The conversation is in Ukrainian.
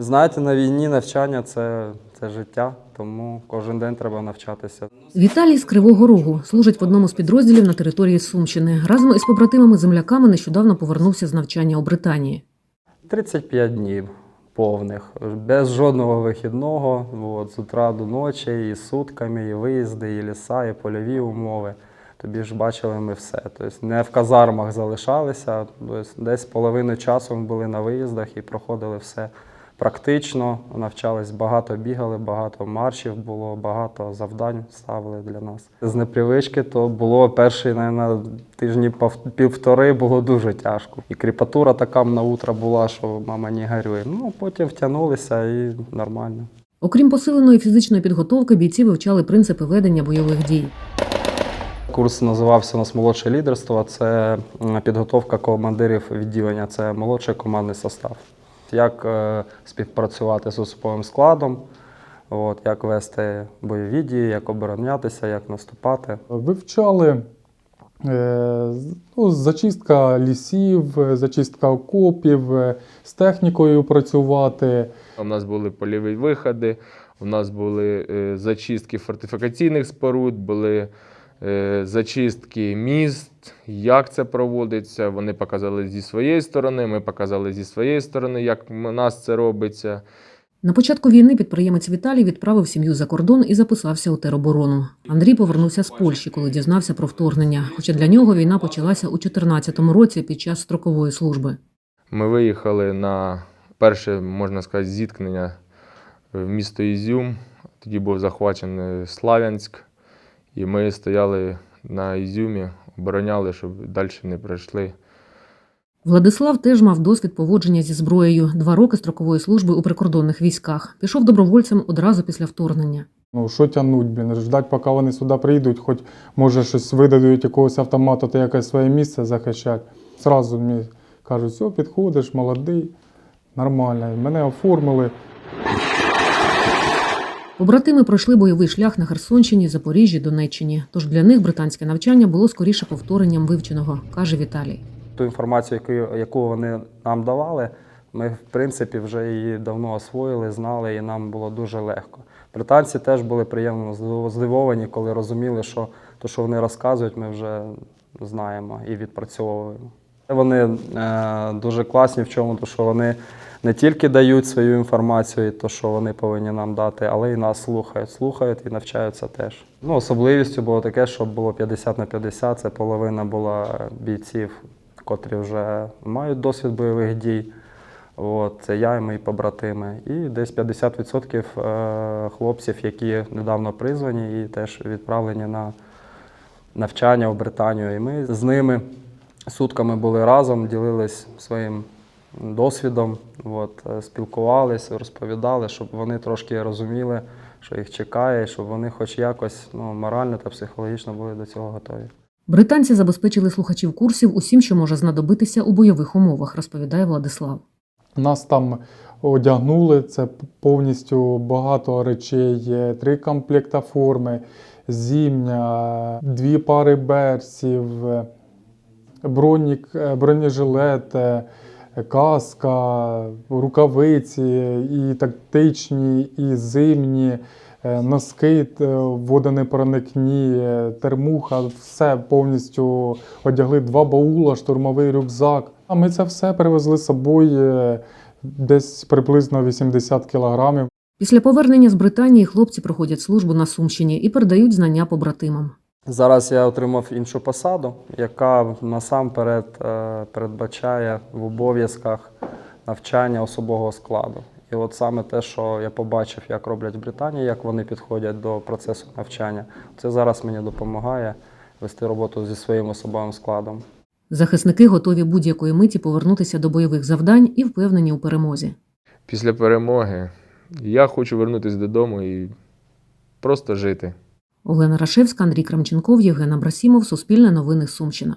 Знаєте, на війні навчання це, це життя, тому кожен день треба навчатися. Віталій з Кривого Рогу служить в одному з підрозділів на території Сумщини. Разом із побратимами-земляками нещодавно повернувся з навчання у Британії. 35 днів повних, без жодного вихідного, от, з утра до ночі, і сутками, і виїзди, і ліса, і польові умови. Тобі ж бачили ми все. Тобто не в казармах залишалися, тобто десь половину часу ми були на виїздах і проходили все практично, навчались, багато бігали, багато маршів було, багато завдань ставили для нас. З непривички то було перші, на тижні півтори було дуже тяжко. І кріпатура така на утро була, що мама не горює. Ну, потім втягнулися і нормально. Окрім посиленої фізичної підготовки, бійці вивчали принципи ведення бойових дій. Курс називався у нас молодше лідерство. Це підготовка командирів відділення, це молодший командний состав. Як е, співпрацювати з особовим складом, от, як вести бойові дії, як оборонятися, як наступати. Вивчали е, ну, зачистка лісів, зачистка окопів, е, з технікою працювати. У нас були польові виходи, у нас були е, зачистки фортифікаційних споруд, були зачистки міст, як це проводиться. Вони показали зі своєї сторони, ми показали зі своєї сторони, як у нас це робиться. На початку війни підприємець Віталій відправив сім'ю за кордон і записався у тероборону. Андрій повернувся з Польщі, коли дізнався про вторгнення. Хоча для нього війна почалася у 2014 році під час строкової служби. Ми виїхали на перше, можна сказати, зіткнення в місто Ізюм. Тоді був захвачений Славянськ, і ми стояли на Ізюмі, обороняли, щоб далі не прийшли. Владислав теж мав досвід поводження зі зброєю. Два роки строкової служби у прикордонних військах. Пішов добровольцем одразу після вторгнення. Ну, що тягнуть, блін, ждать, поки вони сюди прийдуть, хоч може щось видадуть якогось автомату, ти якесь своє місце захищати. Зразу мені кажуть, все, підходиш, молодий, нормально. Мене оформили. Побратими пройшли бойовий шлях на Херсонщині, Запоріжжі, Донеччині. Тож для них британське навчання було скоріше повторенням вивченого, каже Віталій. Ту інформацію, яку, яку вони нам давали, ми, в принципі, вже її давно освоїли, знали, і нам було дуже легко. Британці теж були приємно здив- здивовані, коли розуміли, що те, що вони розказують, ми вже знаємо і відпрацьовуємо. Вони е, дуже класні в чому, то що вони не тільки дають свою інформацію, і то, що вони повинні нам дати, але й нас слухають, слухають і навчаються теж. Ну, особливістю було таке, що було 50 на 50, це половина була бійців, котрі вже мають досвід бойових дій. От, це я і мої побратими. І десь 50% е, хлопців, які недавно призвані і теж відправлені на навчання в Британію. І ми з ними сутками були разом, ділились своїм досвідом, от, е, спілкувались, розповідали, щоб вони трошки розуміли, що їх чекає, щоб вони хоч якось ну, морально та психологічно були до цього готові. Британці забезпечили слухачів курсів усім, що може знадобитися у бойових умовах, розповідає Владислав. Нас там одягнули, це повністю багато речей, є три комплекта форми, зімня, дві пари берців, бронік, бронежилет, каска, рукавиці, і тактичні, і зимні, е, носки е, водонепроникні, е, термуха, все повністю одягли два баула, штурмовий рюкзак. А ми це все привезли з собою десь приблизно 80 кілограмів. Після повернення з Британії хлопці проходять службу на Сумщині і передають знання побратимам. Зараз я отримав іншу посаду, яка насамперед е, передбачає в обов'язках навчання особового складу. І от саме те, що я побачив, як роблять в Британії, як вони підходять до процесу навчання, це зараз мені допомагає вести роботу зі своїм особовим складом. Захисники готові будь-якої миті повернутися до бойових завдань і впевнені у перемозі. Після перемоги я хочу вернутися додому і просто жити. Олена Рашевська, Андрій Крамченков, Євген Абрасімов, Суспільне новини Сумщина.